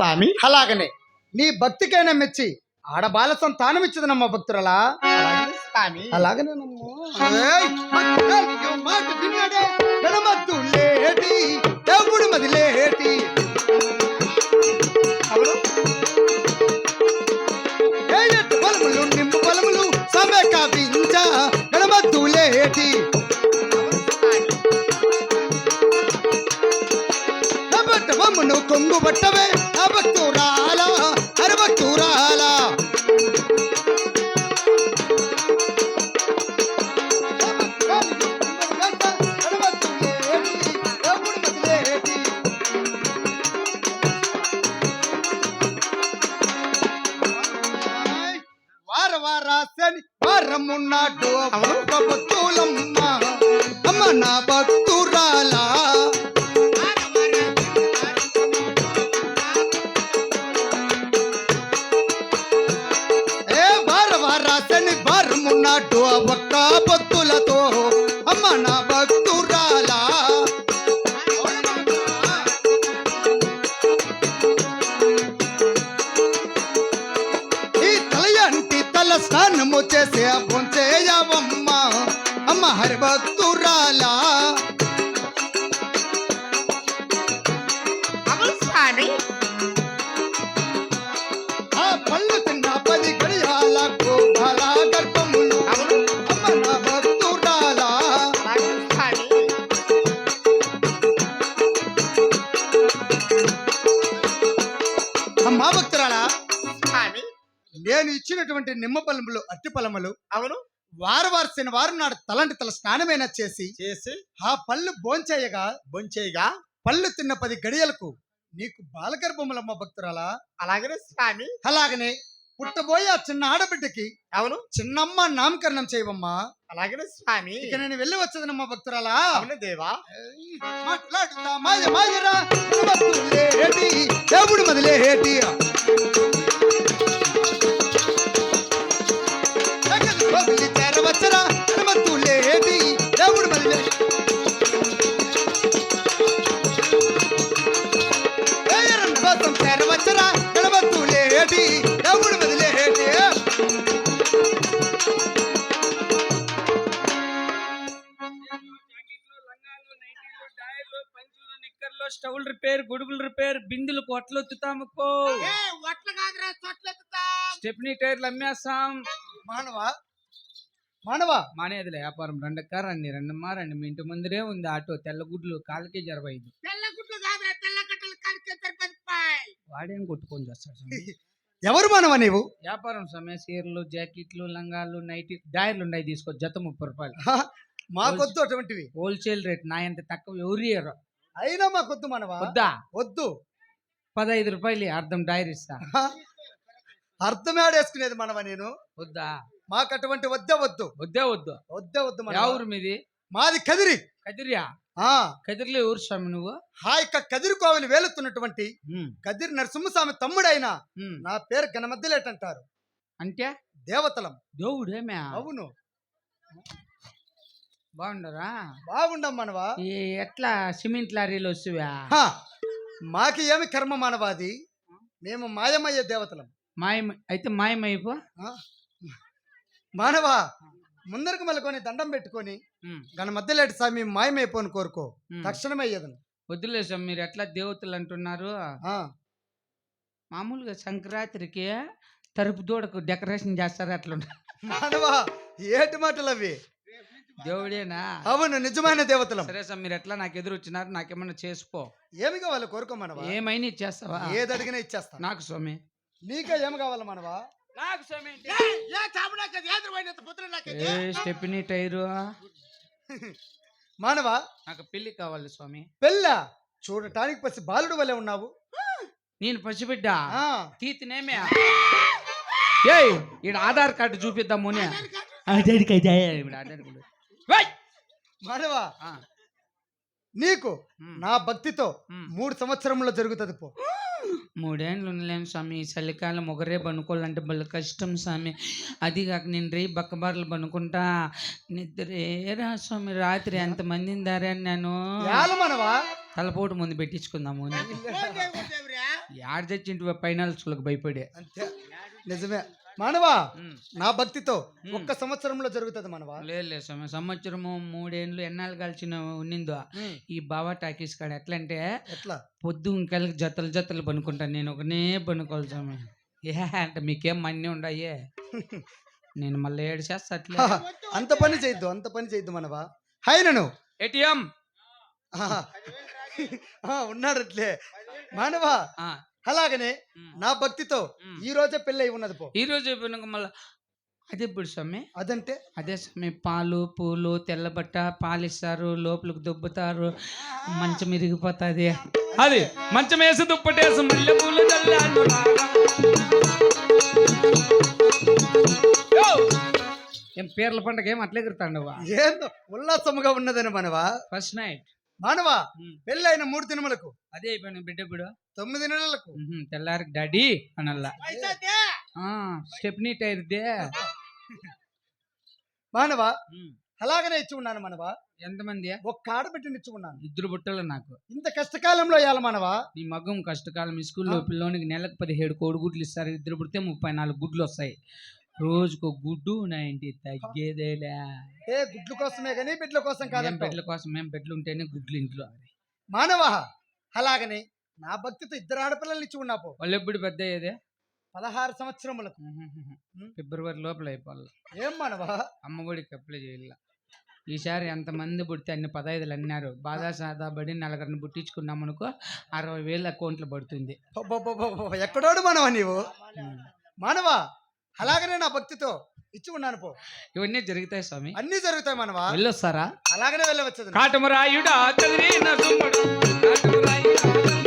స్వామి అలాగనే నీ భక్తికైనా మెచ్చి ఆడబాల సంతానం ఇచ్చదనమ్మ భక్తురలా స్వామి అలాగనే నమ్ము. మాట విన్నడే, గణమద్దు లేటి, దేవుడు మది లేటి. అవును ఏయట్ బలములు నింపు బలములు సమే కావించ గణమద్దు లేటి. నబట్టవమ్మును కొంగు బట్టవే ఆ భక్తురాల హరి భక్తురాల వార వార శని వారమున్నాడు. భక్తులమ్మ అమ్మ నా భక్తురాలా అమ్మా భక్తురాలా. స్వామి నేను ఇచ్చినటువంటి నిమ్మ పలములు అట్టి పలములు అవును. వారు వారు శనివారం నాడు తలంటి తల స్నానమైనా చేసి చేసి ఆ పళ్ళు భోంచేయగా బొంచేయిగా. పళ్ళు తిన్న పది గడియలకు నీకు బాలగర్భములమ్మ భక్తురాలా. అలాగనే స్వామి. అలాగనే పుట్టబోయే ఆ చిన్న ఆడబిడ్డకి అవును. చిన్నమ్మ నామకరణం చేయవమ్మా. అలాగనే స్వామి. ఇక నేను వెళ్ళి వచ్చేదనమ్మా భక్తురాలా. అవును దేవా. మాట్లాడుతా మాయ మాయరా. దేవుడు స్టవ్లు రిపేర్ గొడుగులు రిపేర్ బిందులు కొట్లు ఎత్తుతాము స్టెప్నీ టైర్లు అమ్మేస్తాం. మానవా? మానవా? మానేదిలే వ్యాపారం రెండక్క రండి రెండమ్మా రండి మీ ఇంటి ముందరే ఉంది ఆటో తెల్లగుడ్లు కాళ్ళకి జరవై ఐదు వాడేం కొట్టుకొని చేస్తాడు. ఎవరు మానవా నీవు? వ్యాపారం సమయ చీరలు జాకెట్లు లంగాలు నైటీ డైర్లు ఉన్నాయి తీసుకో జత ముప్పై రూపాయలు. మాకొద్దు అటువంటివి. హోల్సేల్ రేట్ నా ఎంత తక్కువ ఎవరు అయినా మాకొద్దు మానవా? వద్దా? వద్దు. పదహైదు రూపాయలు అర్ధం డైర్ ఇస్తా. హ, అర్థమే ఆడేసుకునేది మనవా నేను? వద్దా? మాకు అటువంటి వద్దే వద్దు. వద్దే వద్దు. వద్దే వద్దు యా మనవా. ఊరు మీది? మాది కదిరి. కదిరియా? ఆ. కదిరిలో ఎవరు స్వామి నువ్వు? ఆ యొక్క కదిరి కోవెలు వేలుతున్నటువంటి కదిరి నరసింహస్వామి తమ్ముడైన. నా పేరు గణమద్దలేటంటారు. అంటే? దేవతలం. దేవుడేమే అవును. బాగుండరా? బాగుండం మనవా ఎట్లా సిమెంట్ లారీలు వస్తువా మాకి ఏమి కర్మ మానవాది. మేము మాయమయ్యే దేవతలం. మాయం అయితే మాయమైపో? మానవా ముందరకు మలుకొని దండం పెట్టుకొని ఉమ్, గణమద్దలేటి స్వామి మాయమైపోని కోరుకో. తక్షణమే అయ్యేదను. వద్దులే స్వామి మీరు ఎట్లా దేవతలు అంటున్నారు? మామూలుగా సంక్రాంతికి తలుపు దూడకు డెకరేషన్ చేస్తారు అట్లా మానవా ఏటి మాటలు అవి దేవుడేనా? అవును నిజమైన దేవతలం. సరే స్వామి మీరు ఎట్లా నాకు ఎదురు వచ్చినారు నాకేమన్నా చేసుకో. ఏమి కావాలి కోరుకో మనవా ఏమైనా ఇచ్చేస్తావా? ఏది అడిగినా ఇచ్చేస్తా నాకు స్వామి. నీకే ఏమి కావాలి మనవా? నాకు స్వామి ఏ స్టెప్నీ టైరు. మానవా నాకు పెళ్ళి కావాలి స్వామి. పెళ్ళ? చూడటానికి పసి బాలుడు వలె ఉన్నావు. నేను పసిబిడ్డ? ఆ, తీతినేమే ఏయ్ ఈడ ఆధార్ కార్డు చూపిద్దాము ఆధార్ కార్డు. ఆ, నీకు నా భక్తితో. మూడు సంవత్సరంలో జరుగుతుంది పో. మూడేళ్ళు ఉండలేను స్వామి. ఈ చలికాలం ఒకరే పనుకోవాలంటే భలే కష్టం స్వామి. అది కాక నేను రే బక్కబార్లు పనుకుంటా నిద్రే రా స్వామి. రాత్రి ఎంతమందిని దారాను నేను? తలపోటు ముందు పెట్టించుకుందాము. యాడ్ తెచ్చింటి ఫైనాల్స్లకు భయపడే. నిజమే. మానవా. నా భక్తితో. ఒక్క సంవత్సరంలో జరుగుతుంది మానవా? లేదు లేదు స్వామి. సంవత్సరము మూడేళ్ళు ఎన్నాళ్ళు కలిసిన ఉన్నిందో. ఈ బాబా టాకీస్ కాడ. ఎట్లా అంటే ఎట్లా? పొద్దు ఇంకలకి జతలు జతలు పనుకుంటాను. నేను ఒకనే పనుకోవాలి స్వామి. ఏ అంటే మీకేం మన్ని ఉండయే? నేను మళ్ళీ ఏడు చేస్తా అట్లే అంత పని చేయొద్దు అంత పని చేయొద్దు మనవా? హాయ్ నన్ను. ఏటీఎం. ఉన్నాడు అట్లే. మానవా? అలాగనే నా భక్తితో ఈ రోజే పెళ్ళి అయి ఉన్నది పో. ఈ రోజు అయిపోయినాక మళ్ళీ అదే ఇప్పుడు స్వామి. అదంటే? అదే స్వామి పాలు పూలు తెల్లబట్ట పాలు ఇస్తారు లోపలికి దుబ్బుతారు మంచం ఇరిగిపోతుంది. అది మంచం వేసి దుప్పటేసి మల్లె పూలు ఏం పేర్ల పండగ ఏం అట్లే ఎగురుతాండవా ఏందో ఉల్లాసముగా ఉన్నదని మనవా? First night. మానవా పెళ్ళైన మూడు దినములకు. అదే అయిపోయిన బిడ్డ ఇప్పుడు తొమ్మిది నెలలకు. తెల్లారి డాడీ అనల్లా స్టెప్నీ టైర్ దే. మానవా. అలాగనే ఇచ్చి ఉన్నాను మనవా. ఎంతమంది? ఒక్క ఆడబిడ్డని ఇచ్చి ఉన్నాను ఇద్దరు బుట్టలు నాకు. ఇంత కష్టకాలంలో ఇవ్వాలి మానవా. నీ మగం కష్టకాలం ఈ స్కూల్లో పిల్లోనికి నెలకు పదిహేడు కోడిగుడ్లు ఇస్తారు. ఇద్దరు పుడితే ముప్పై నాలుగు గుడ్లు వస్తాయి. రోజుకు గుడ్డు నైంటీ తగ్గేదేలే. ఏ గుడ్ల కోసమే గానీ బిడ్డల కోసం ఏం కాదంట బెడ్ల కోసం మేము బెడ్లు ఉంటేనే గుడ్లు ఇంట్లో. మానవా అలాగనే నా భక్తితో ఇద్దరు ఆడపిల్లల్ని ఇచ్చి ఉన్నా వాళ్ళు ఎప్పుడు పెద్ద అయ్యేదే? పదహారు సంవత్సరములకు. ఫిబ్రవరి లోపల అయిపోవాలి. ఏం మానవా? అమ్మ ఒడికి అప్లై చేయాల. ఈసారి ఎంతమంది పుడితే అన్ని పదహైదులు అన్నారు. బాధా సాదా పడి నలుగురిని పుట్టించుకున్నాం అనుకో అరవై వేలు అకౌంట్లో పడుతుంది. ఎక్కడోడు మానవా నీవు? మానవా? అలాగనే నా భక్తితో ఇచ్చి ఉన్నాను పో ఇవన్నీ జరుగుతాయి స్వామి. అన్ని జరుగుతాయి మానవా? వెళ్ళొస్తారా? అలాగనే వెళ్ళవచ్చదు కాటమరాయుడా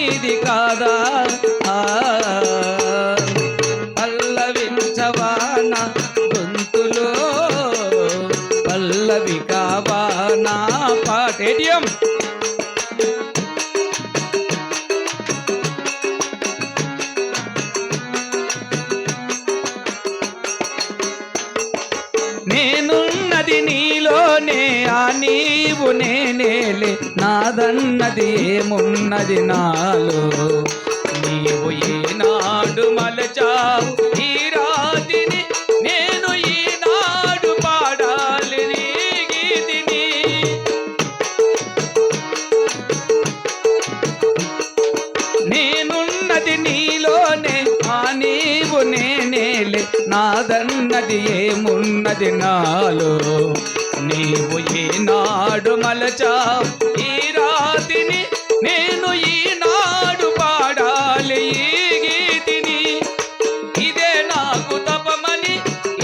నీది కాదా? పల్లవించవాన గొంతులో? పల్లవి కావానా? పాట నేనున్నది నీలోనే ఆ నీవు నేనేలే నాదన్నది ఏమున్నది నాలో? నీవు ఈనాడు మలచావు ఈ రాతిని నేను ఈనాడు పాడాలి నీ గీతిని. నేనున్నది నీలోనే ఆ నీవు నేనేలే నాదన్నది ఏమున్నది నాలో? నీవు ఈనాడు మలచావు. ఈ రాతిని నేను ఈనాడు పాడాలి ఈ గీతిని. ఇదే నాకు తపమని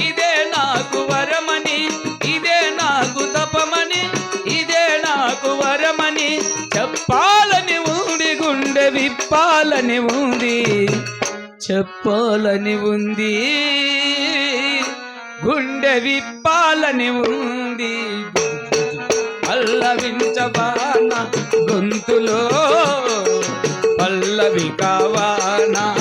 ఇదే నాకు వరమని ఇదే నాకు తపమని ఇదే నాకు వరమని చెప్పాలని ఉంది గుండె విప్పాలని ఉంది. చెప్పాలని ఉంది. గుండె విప్పాలని ఉంది. పల్లవించబాన గొంతులో. పల్లవి కావానా